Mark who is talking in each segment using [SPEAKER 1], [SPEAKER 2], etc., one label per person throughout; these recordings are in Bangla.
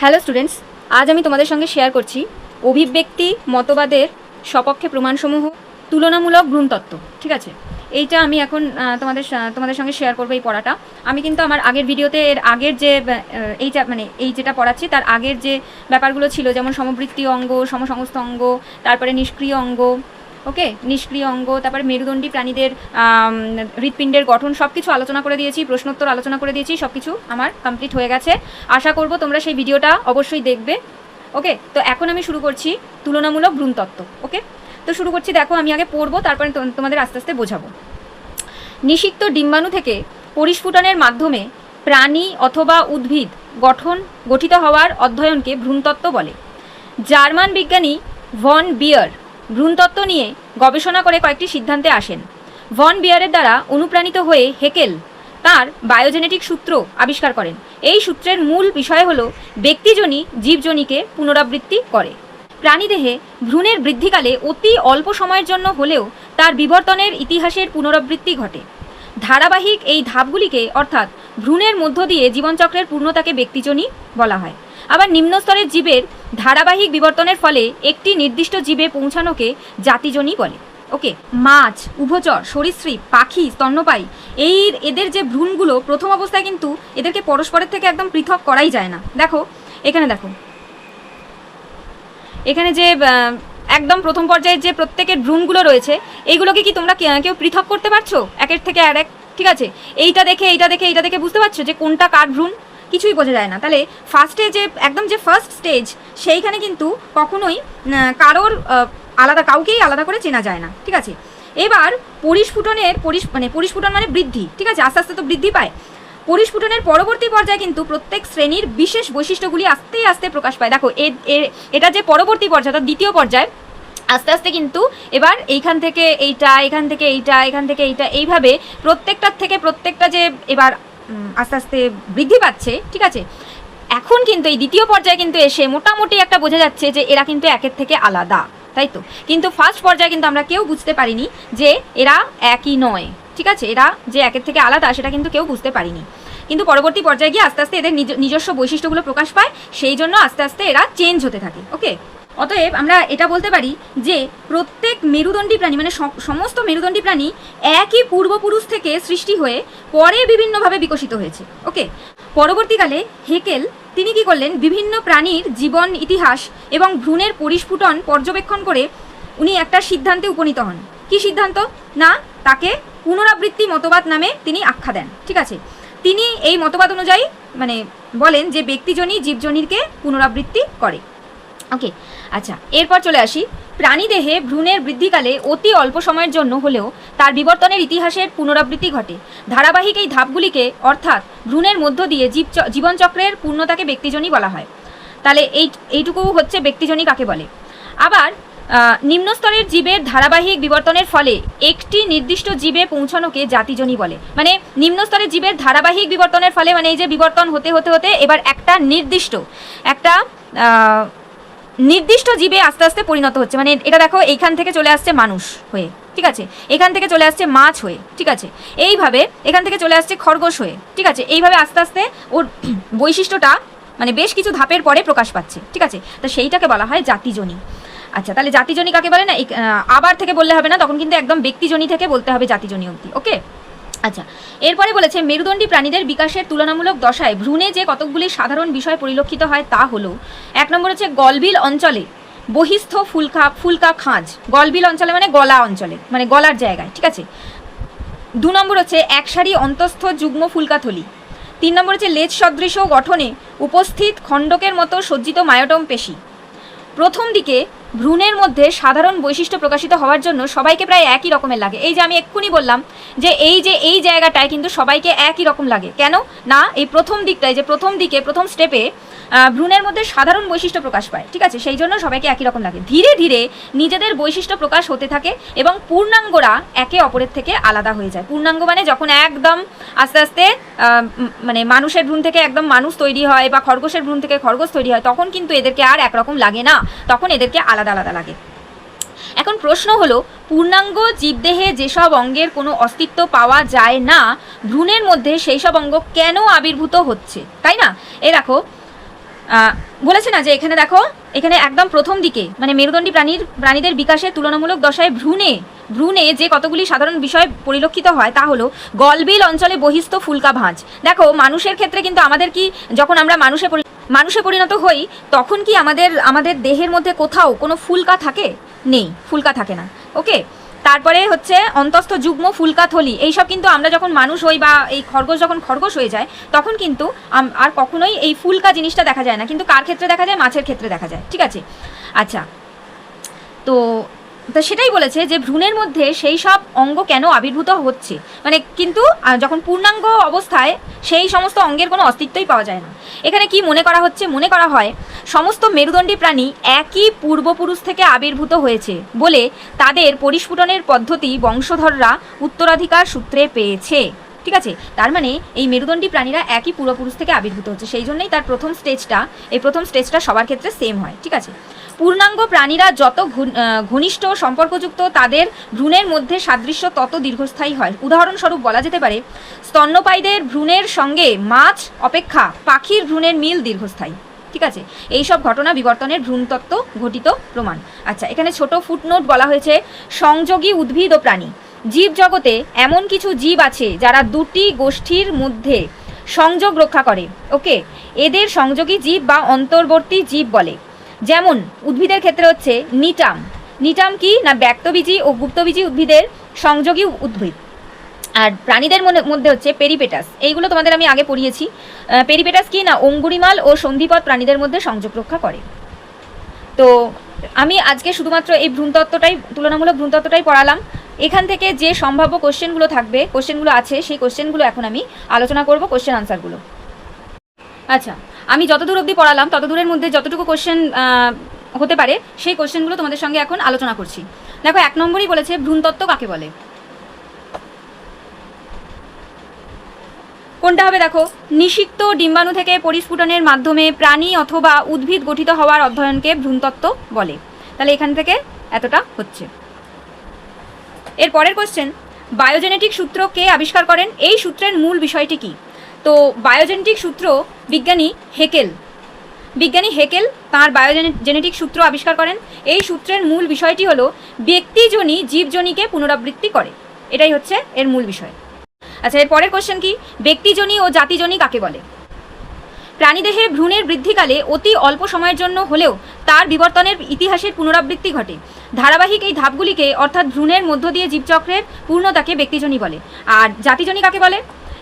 [SPEAKER 1] হ্যালো স্টুডেন্টস, আজ আমি তোমাদের সঙ্গে শেয়ার করছি অভিব্যক্তি, মতবাদের সপক্ষে প্রমাণসমূহ, তুলনামূলক ভ্রূণতত্ত্ব, ঠিক আছে? এইটা আমি এখন তোমাদের তোমাদের সঙ্গে শেয়ার করব এই পড়াটা। আমি কিন্তু আমার আগের ভিডিওতে এর আগের যে এই মানে এই যেটা পড়াচ্ছি, তার আগের যে ব্যাপারগুলো ছিল, যেমন সমবৃত্তি অঙ্গ, সমসংস্থ অঙ্গ, তারপরে নিষ্ক্রিয় অঙ্গ ওকে? নিষ্ক্রিয় অঙ্গ, তারপরে মেরুদণ্ডী প্রাণীদের হৃৎপিণ্ডের গঠন সব কিছু আলোচনা করে দিয়েছি, প্রশ্নোত্তর আলোচনা করে দিয়েছি সব কিছু আমার কমপ্লিট হয়ে গেছে। আশা করব তোমরা সেই ভিডিওটা অবশ্যই দেখবে। ওকে? তো এখন আমি শুরু করছি তুলনামূলক ভ্রূণতত্ত্ব, ওকে? তো শুরু করছি, দেখো, আমি আগে পড়ব, তারপরে তোমাদের আস্তে আস্তে বোঝাবো। নিষিক্ত ডিম্বাণু থেকে পরিস্ফুটনের মাধ্যমে প্রাণী অথবা উদ্ভিদ গঠন গঠিত হওয়ার অধ্যয়নকে ভ্রূণতত্ত্ব বলে। জার্মান বিজ্ঞানী ভন বিয়ার ভ্রূণতত্ত্ব নিয়ে গবেষণা করে কয়েকটি সিদ্ধান্তে আসেন। ভন বিয়ারের দ্বারা অনুপ্রাণিত হয়ে হেকেল তার বায়োজেনেটিক সূত্র আবিষ্কার করেন। এই সূত্রের মূল বিষয় হল ব্যক্তিজনী জীবজনীকে পুনরাবৃত্তি করে। প্রাণীদেহে ভ্রূণের বৃদ্ধিকালে অতি অল্প সময়ের জন্য হলেও তার বিবর্তনের ইতিহাসের পুনরাবৃত্তি ঘটে। ধারাবাহিক এই ধাপগুলিকে অর্থাৎ ভ্রূণের মধ্য দিয়ে জীবনচক্রের পূর্ণতাকে ব্যক্তিজনী বলা হয়। আবার নিম্নস্তরের জীবের ধারাবাহিক বিবর্তনের ফলে একটি নির্দিষ্ট জীবে পৌঁছানোকে জাতিজনই বলে। ওকে, মাছ, উভচর, সরীসৃপ, পাখি, স্তন্যপায়ী, এই এদের যে ভ্রূণগুলো প্রথম অবস্থায় কিন্তু এদেরকে পরস্পরের থেকে একদম পৃথক করাই যায় না। দেখো, এখানে দেখো। এখানে যে একদম প্রথম পর্যায়ে যে প্রত্যেকের ভ্রূণগুলো রয়েছে এইগুলোকে কি তোমরা কেউ পৃথক করতে পারছ? একের থেকে আর এক ঠিক আছে? এইটা দেখে এইটা দেখে এইটা দেখে বুঝতে পারছ যে কোনটা কার ভ্রূণ? কিছুই বোঝা যায় না। তাহলে ফার্স্টে যে একদম যে ফার্স্ট স্টেজ সেইখানে কিন্তু কখনোই কারোর আলাদা, কাউকেই আলাদা করে চেনা যায় না। ঠিক আছে? এবার পরিস্ফুটনের পরিস মানে পরিস্ফুটন মানে বৃদ্ধি। ঠিক আছে? আস্তে আস্তে তো বৃদ্ধি পায়। পরিস্ফুটনের পরবর্তী পর্যায়ে কিন্তু প্রত্যেক শ্রেণির বিশেষ বৈশিষ্ট্যগুলি আস্তে আস্তে প্রকাশ পায়। দেখো এটা যে পরবর্তী পর্যায়, অর্থাৎ দ্বিতীয় পর্যায়, আস্তে আস্তে কিন্তু এবার এইখান থেকে এইটা, এখান থেকে এইটা, এখান থেকে এইটা, এইভাবে প্রত্যেকটার থেকে প্রত্যেকটা যে এবার আস্তে আস্তে বৃদ্ধি পাচ্ছে, ঠিক আছে? এখন কিন্তু এই দ্বিতীয় পর্যায়ে কিন্তু এসে মোটামুটি একটা বোঝা যাচ্ছে যে এরা কিন্তু একের থেকে আলাদা, তাই তো? কিন্তু ফার্স্ট পর্যায়ে কিন্তু আমরা কেউ বুঝতে পারিনি যে এরা একই নয়, ঠিক আছে? এরা যে একের থেকে আলাদা সেটা কিন্তু কেউ বুঝতে পারিনি। কিন্তু পরবর্তী পর্যায়ে গিয়ে আস্তে আস্তে এদের নিজ- নিজস্ব বৈশিষ্ট্যগুলো প্রকাশ পায়, সেই জন্য আস্তে আস্তে এরা চেঞ্জ হতে থাকে ওকে অতএব আমরা এটা বলতে পারি যে প্রত্যেক মেরুদণ্ডী প্রাণী মানে সমস্ত মেরুদণ্ডী প্রাণী একই পূর্বপুরুষ থেকে সৃষ্টি হয়ে পরে বিভিন্নভাবে বিকশিত হয়েছে। ওকে? পরবর্তীকালে হেকেল, তিনি কি করলেন? বিভিন্ন প্রাণীর জীবন, ইতিহাস এবং ভ্রূণের পরিস্ফুটন পর্যবেক্ষণ করে উনি একটা সিদ্ধান্তে উপনীত হন। কি সিদ্ধান্ত? না, তাকে পুনরাবৃত্তি মতবাদ নামে তিনি আখ্যা দেন। ঠিক আছে? তিনি এই মতবাদ অনুযায়ী মানে বলেন যে ব্যক্তিজনই জীবজনীরকে পুনরাবৃত্তি করে। ওকে আচ্ছা এরপর চলে আসি। প্রাণীদেহে ভ্রূণের বৃদ্ধিকালে অতি অল্প সময়ের জন্য হলেও তার বিবর্তনের ইতিহাসের পুনরাবৃত্তি ঘটে। ধারাবাহিক এই ধাপগুলিকে, অর্থাৎ ভ্রূণের মধ্য দিয়ে জীব জীবনচক্রের পূর্ণতাকে ব্যক্তিজনই বলা হয়। তাহলে এই, এইটুকু হচ্ছে ব্যক্তিজনই কাকে বলে? আবার নিম্নস্তরের জীবের ধারাবাহিক বিবর্তনের ফলে একটি নির্দিষ্ট জীবে পৌঁছানোকে জাতিজনই বলে। মানে নিম্নস্তরের জীবের ধারাবাহিক বিবর্তনের ফলে মানে এই যে বিবর্তন হতে হতে হতে এবার একটা নির্দিষ্ট, একটা নির্দিষ্ট জীবে আস্তে আস্তে পরিণত হচ্ছে। মানে এটা দেখো, এইখান থেকে চলে আসছে মানুষ হয়ে, ঠিক আছে? এখান থেকে চলে আসছে মাছ হয়ে, ঠিক আছে? এইভাবে এখান থেকে চলে আসছে খরগোশ হয়ে, ঠিক আছে? এইভাবে আস্তে আস্তে ওর বৈশিষ্ট্যটা মানে বেশ কিছু ধাপের পরে প্রকাশ পাচ্ছে, ঠিক আছে? তো সেইটাকে বলা হয় জাতিজনী। আচ্ছা তাহলে জাতিজনী কাকে বলে না? আবার থেকে বললে হবে না, তখন কিন্তু একদম ব্যক্তিজনী থেকে বলতে হবে জাতিজনী অবধি, ওকে? আচ্ছা এরপরে বলেছে, মেরুদণ্ডী প্রাণীদের বিকাশের তুলনামূলক দশায় ভ্রূণে যে কতকগুলি সাধারণ বিষয় পরিলক্ষিত হয় তা হলো, এক নম্বর হচ্ছে গলবিল অঞ্চলে বহিস্থ ফুলকা ফুলকা খাঁজ। গলবিল অঞ্চলে মানে গলা অঞ্চলে মানে গলার জায়গায়, ঠিক আছে? দু নম্বর হচ্ছে একসারি অন্তস্থ যুগ্ম ফুলকাথলি। তিন নম্বর হচ্ছে লেজ সদৃশ গঠনে উপস্থিত খণ্ডকের মতো সজ্জিত মায়োটম পেশি। প্রথম দিকে ভ্রূণের মধ্যে সাধারণ বৈশিষ্ট্য প্রকাশিত হওয়ার জন্য সবাইকে প্রায় একই রকমের লাগে। এই যে আমি এক্ষুনি বললাম যে এই যে এই জায়গাটায় কিন্তু সবাইকে একই রকম লাগে। কেন? না, এই প্রথম দিকটায়, যে প্রথম দিকে, প্রথম স্টেপে ভ্রূণের মধ্যে সাধারণ বৈশিষ্ট্য প্রকাশ পায়, ঠিক আছে? সেই জন্য সবাইকে একই রকম লাগে। ধীরে ধীরে নিজেদের বৈশিষ্ট্য প্রকাশ হতে থাকে এবং পূর্ণাঙ্গরা একে অপরের থেকে আলাদা হয়ে যায়। পূর্ণাঙ্গ মানে যখন একদম আস্তে আস্তে মানে মানুষের ভ্রূণ থেকে একদম মানুষ তৈরি হয় বা খরগোশের ভ্রূণ থেকে খরগোশ তৈরি হয়, তখন কিন্তু এদেরকে আর একরকম লাগে না। তখন এদেরকে আলাদা আলাদা লাগে। এখন প্রশ্ন হলো, পূর্ণাঙ্গ জীবদেহে যেসব অঙ্গের কোনো অস্তিত্ব পাওয়া যায় না, ভ্রূণের মধ্যে সেই সব অঙ্গ কেন আবির্ভূত হচ্ছে? তাই না? এ দেখো বলেছে না যে এখানে দেখো, এখানে একদম প্রথম দিকে মানে মেরুদণ্ডী প্রাণীর, প্রাণীদের বিকাশে তুলনামূলক দশায় ভ্রূণে ভ্রূণে যে কতগুলি সাধারণ বিষয় পরিলক্ষিত হয় তা হলো গলবিল অঞ্চলে বহিস্থ ফুলকা ভাঁজ। দেখো, মানুষের ক্ষেত্রে কিন্তু আমাদের কি, যখন আমরা মানুষে মানুষে পরিণত হই, তখন কি আমাদের আমাদের দেহের মধ্যে কোথাও কোনো ফুলকা থাকে? নেই, ফুলকা থাকে না। ওকে? তারপরে হচ্ছে অন্তস্থ যুগ্ম ফুলকা থলি, এইসব কিন্তু আমরা যখন মানুষ হই বা এই খরগোশ যখন খরগোশ হয়ে যায়, তখন কিন্তু আর কখনোই এই ফুলকা জিনিসটা দেখা যায় না। কিন্তু কার ক্ষেত্রে দেখা যায়? মাছের ক্ষেত্রে দেখা যায়। ঠিক আছে? আচ্ছা। তো তো সেটাই বলেছে যে ভ্রূণের মধ্যে সেই সব অঙ্গ কেন আবির্ভূত হচ্ছে? মানে কিন্তু যখন পূর্ণাঙ্গ অবস্থায় সেই সমস্ত অঙ্গের কোনো অস্তিত্বই পাওয়া যায় না। এখানে কি মনে করা হচ্ছে? মনে করা হয় সমস্ত মেরুদণ্ডী প্রাণী একই পূর্বপুরুষ থেকে আবির্ভূত হয়েছে বলে তাদের পরিস্ফুটনের পদ্ধতি বংশধররা উত্তরাধিকার সূত্রে পেয়েছে। ঠিক আছে? তার মানে এই মেরুদণ্ডী প্রাণীরা একই পূর্বপুরুষ থেকে আবির্ভূত হচ্ছে। সেই জন্যই তার প্রথম স্টেজটা এই প্রথম স্টেজটা সবার ক্ষেত্রে সেম হয়। ঠিক আছে? পূর্ণাঙ্গ প্রাণীরা যত ঘনিষ্ঠ সম্পর্কযুক্ত, তাদের ভ্রূণের মধ্যে সাদৃশ্য তত দীর্ঘস্থায়ী হয়। উদাহরণস্বরূপ বলা যেতে পারে, স্তন্যপায়ীদের ভ্রূণের সঙ্গে মাছ অপেক্ষা পাখির ভ্রূণের মিল দীর্ঘস্থায়ী। ঠিক আছে? এই সব ঘটনা বিবর্তনের ভ্রূণতত্ত্ব ঘটিত প্রমাণ। আচ্ছা এখানে ছোট ফুটনোট বলা হয়েছে, সংযোগী উদ্ভিদ ও প্রাণী। জীব জগতে এমন কিছু জীব আছে যারা দুটি গোষ্ঠীর মধ্যে সংযোগ রক্ষা করে। ওকে? এদের সংযোগী জীব বা অন্তর্বর্তী জীব বলে। যেমন উদ্ভিদের ক্ষেত্রে হচ্ছে নিটাম। নিটাম কি না ব্যক্তবীজী ও গুপ্তবীজী উদ্ভিদের সংযোগী উদ্ভিদ। আর প্রাণীদের মধ্যে হচ্ছে পেরিপেটাস। এইগুলো তোমাদের আমি আগে পড়িয়েছি। পেরিপেটাস কি না অঙ্গুরিমাল ও সন্ধিপদ প্রাণীদের মধ্যে সংযোগ রক্ষা করে। তো আমি আজকে শুধুমাত্র এই ভ্রূণতত্ত্বটাই, তুলনামূলক ভ্রূণতত্ত্বটাই পড়ালাম। এখান থেকে যে সম্ভাব্য কোশ্চেনগুলো থাকবে, কোশ্চেনগুলো আছে, সেই কোশ্চেনগুলো এখন আমি আলোচনা করব, কোশ্চেন আনসারগুলো। আচ্ছা আমি যতদূর অবধি পড়ালাম, ততদূরের মধ্যে যতটুকু কোশ্চেন হতে পারে, সেই কোশ্চেনগুলো তোমাদের সঙ্গে এখন আলোচনা করছি। দেখো, এক নম্বরই বলেছে, ভ্রূণতত্ত্ব কাকে বলে? কোনটা হবে দেখো? নিষিক্ত ডিম্বাণু থেকে পরিস্ফুটনের মাধ্যমে প্রাণী অথবা উদ্ভিদ গঠিত হওয়ার অধ্যয়নকে ভ্রূণতত্ত্ব বলে। তাহলে এখান থেকে এতটা হচ্ছে। এর পরের কোশ্চেন বায়োজেনেটিক সূত্র কে আবিষ্কার করেন? এই সূত্রের মূল বিষয়টি কি? তো বায়োজেনেটিক সূত্র বিজ্ঞানী হেকেল। বিজ্ঞানী হেকেল তাঁর বায়োজেনেটিক সূত্র আবিষ্কার করেন। এই সূত্রের মূল বিষয়টি হলো ব্যক্তিজনী জীবজনীকে পুনরাবৃত্তি করে। এটাই হচ্ছে এর মূল বিষয়। আচ্ছা এর পরের কোশ্চেন কি? ব্যক্তিজনী ও জাতিজনী কাকে বলে? প্রাণীদেহে ভ্রূণের বৃদ্ধিকালে অতি অল্প সময়ের জন্য হলেও তার বিবর্তনের ইতিহাসের পুনরাবৃত্তি ঘটে। ধারাবাহিক এই ধাপগুলিকে অর্থাৎ ভ্রূণের মধ্য দিয়ে জীবচক্রের পূর্ণতাকে ব্যক্তিজনী বলে। আর জাতিজনী কাকে বলে?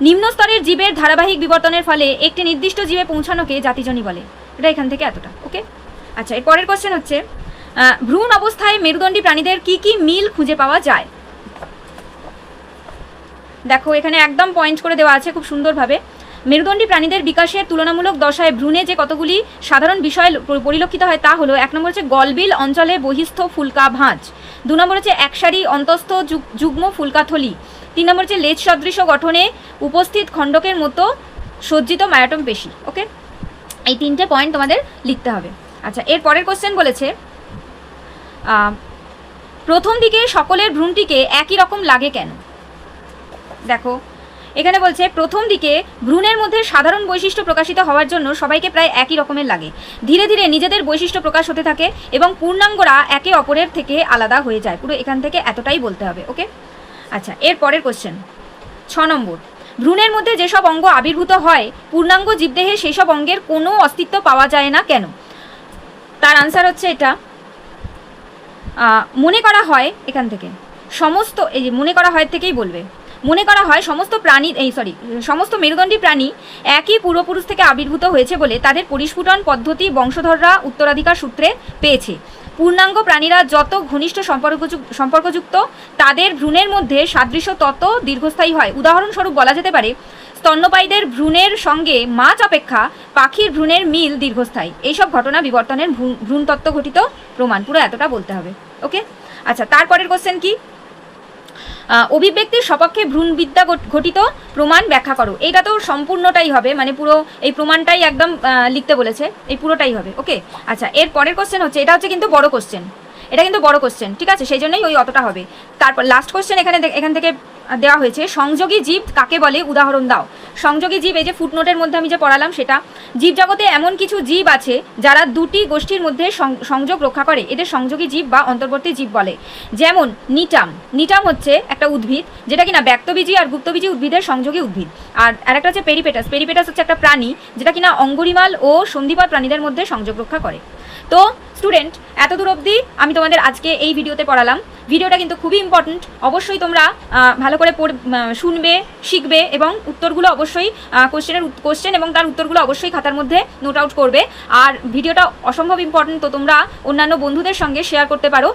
[SPEAKER 1] নিম্ন স্তরের জীবের ধারাবাহিক বিবর্তনের ফলে একটি নির্দিষ্ট জীবে পৌঁছানোকে জাতিজনী বলে। এটা এখান থেকে এতটা, ওকে? আচ্ছা এর পরের কোশ্চেন হচ্ছে ভ্রূণ অবস্থায় মেরুদণ্ডী প্রাণীদের কি কি মিল খুঁজে পাওয়া যায়? দেখো, এখানে একদম পয়েন্ট করে দেওয়া আছে খুব সুন্দরভাবে। মেরুদণ্ডী প্রাণীদের বিকাশের তুলনামূলক দশায় ভ্রূণে যে কতগুলি সাধারণ বিষয় পরিলক্ষিত হয় তা হলো, এক নম্বর হচ্ছে গলবিল, অঞ্চলে বহিস্থ ফুলকা ভাঁজ। দু নম্বর হচ্ছে একসারি, অন্তস্থ যুগ- যুগ্ম ফুলকাথলি তিন নম্বর হচ্ছে লেজ সদৃশ গঠনে উপস্থিত খণ্ডকের মতো সজ্জিত মায়াটম পেশি ওকে এই তিনটে পয়েন্ট তোমাদের লিখতে হবে। আচ্ছা এর পরের কোশ্চেন বলেছে প্রথম দিকে সকলের ভ্রূণটিকে একই রকম লাগে কেন? দেখো, এখানে বলছে, প্রথম দিকে ভ্রূণের মধ্যে সাধারণ বৈশিষ্ট্য প্রকাশিত হওয়ার জন্য সবাইকে প্রায় একই রকমের লাগে। ধীরে ধীরে নিজেদের বৈশিষ্ট্য প্রকাশ হতে থাকে এবং পূর্ণাঙ্গরা একে অপরের থেকে আলাদা হয়ে যায়। পুরো এখান থেকে এতটাই বলতে হবে ওকে আচ্ছা এর পরের কোশ্চেন ছ নম্বর। ভ্রূণের মধ্যে যেসব অঙ্গ আবির্ভূত হয়, পূর্ণাঙ্গ জীবদেহে সেই সব অঙ্গের কোনো অস্তিত্ব পাওয়া যায় না কেন? তার আনসার হচ্ছে এটা। মনে করা হয়, এখান থেকে। সমস্ত, এই যে মনে করা হয় থেকেই বলবে। মনে করা হয় সমস্ত প্রাণী, এই সরি সমস্ত মেরুদণ্ডী প্রাণী একই পূর্বপুরুষ থেকে আবির্ভূত হয়েছে বলে তাদের পরিস্ফুটন পদ্ধতি বংশধররা উত্তরাধিকার সূত্রে পেয়েছে। পূর্ণাঙ্গ প্রাণীরা যত ঘনিষ্ঠ সম্পর্কযুক্ত, তাদের ভ্রূণের মধ্যে সাদৃশ্য তত দীর্ঘস্থায়ী হয়। উদাহরণস্বরূপ বলা যেতে পারে, স্তন্যপায়ীদের ভ্রূণের সঙ্গে মাছ অপেক্ষা পাখির ভ্রূণের মিল দীর্ঘস্থায়ী। এইসব ঘটনা বিবর্তনের ভ্রূণ- ভ্রূণতত্ত্ব ঘটিত প্রমাণ। পুরো এতটা বলতে হবে। ওকে? আচ্ছা তারপরের কোশ্চেন কি? অভিব্যক্তির সপক্ষে ভ্রূণবিদ্যা ঘটিত প্রমাণ ব্যাখ্যা করো। এইটা তো সম্পূর্ণটাই হবে মানে পুরো এই প্রমাণটাই একদম লিখতে বলেছে। এই পুরোটাই হবে, ওকে? আচ্ছা এর পরের কোশ্চেন হচ্ছে, এটা হচ্ছে কিন্তু বড় কোশ্চেন এটা কিন্তু বড় কোশ্চেন ঠিক আছে? সেই জন্যই ওই অতটা হবে। তারপর লাস্ট কোশ্চেন এখানে এখান থেকে দেওয়া হয়েছে। সংযোগী জীব কাকে বলে? উদাহরণ দাও। সংযোগী জীব, এই যে ফুটনোটের মধ্যে আমি যে পড়ালাম সেটা জীব জগতে এমন কিছু জীব আছে যারা দুটি গোষ্ঠীর মধ্যে সংযোগ রক্ষা করে। এদের সংযোগী জীব বা অন্তর্বর্তী জীব বলে। যেমন নিটাম। নিটাম হচ্ছে একটা উদ্ভিদ যেটা কিনা ব্যক্তবীজী আর গুপ্তবীজী উদ্ভিদের সংযোগী উদ্ভিদ। আর আরেকটা হচ্ছে পেরিপেটাস। পেরিপেটাস হচ্ছে একটা প্রাণী যেটা কিনা অঙ্গুরিমাল ও সন্ধিপাত প্রাণীদের মধ্যে সংযোগ রক্ষা করে। তো স্টুডেন্ট এত দূর অবধি আমি তোমাদের আজকে এই ভিডিওতে পড়ালাম। ভিডিওটা কিন্তু খুবই ইম্পর্ট্যান্ট অবশ্যই তোমরা ভালো করে পড়- শুনবে, শিখবে এবং উত্তরগুলো অবশ্যই কোশ্চেনের কোশ্চেন এবং তার উত্তরগুলো অবশ্যই খাতার মধ্যে নোট আউট করবে। আর ভিডিওটা অসম্ভব ইম্পর্ট্যান্ট তো তোমরা অন্যান্য বন্ধুদের সঙ্গে শেয়ার করতে পারো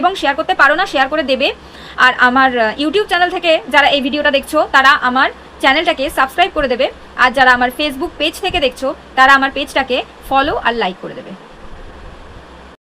[SPEAKER 1] এবং শেয়ার করতে পারো না শেয়ার করে দেবে। আর আমার ইউটিউব চ্যানেল থেকে যারা এই ভিডিওটা দেখছ, তারা আমার চ্যানেলটাকে সাবস্ক্রাইব করে দেবে। আর যারা আমার ফেসবুক পেজ থেকে দেখছ, তারা আমার পেজটাকে ফলো আর লাইক করে দেবে।